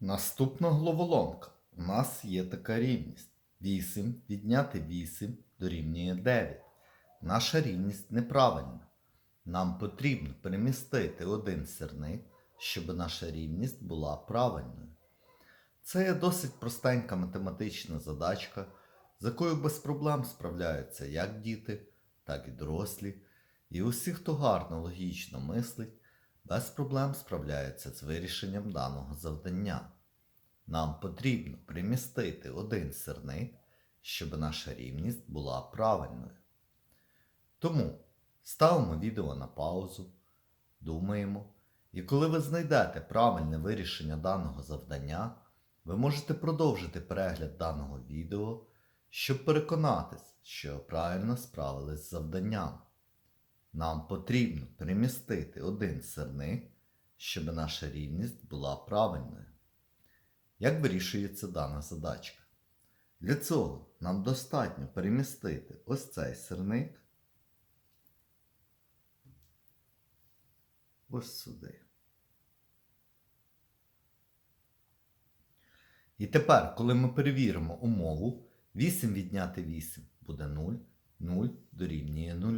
Наступна головоломка. У нас є така рівність. 8 відняти 8 дорівнює 9. Наша рівність неправильна. Нам потрібно перемістити один сірник, щоб наша рівність була правильною. Це є досить простенька математична задачка, з якою без проблем справляються як діти, так і дорослі. І усі, хто гарно логічно мислить, без проблем справляються з вирішенням даного завдання. Нам потрібно примістити один сирник, щоб наша рівність була правильною. Тому ставимо відео на паузу, думаємо, і коли ви знайдете правильне вирішення даного завдання, ви можете продовжити перегляд даного відео, щоб переконатись, що правильно справились з завданням. Нам потрібно перемістити один сирник, щоб наша рівність була правильною. Як вирішується дана задачка? Для цього нам достатньо перемістити ось цей сирник ось сюди. І тепер, коли ми перевіримо умову, 8 відняти 8 буде 0, 0 дорівнює 0.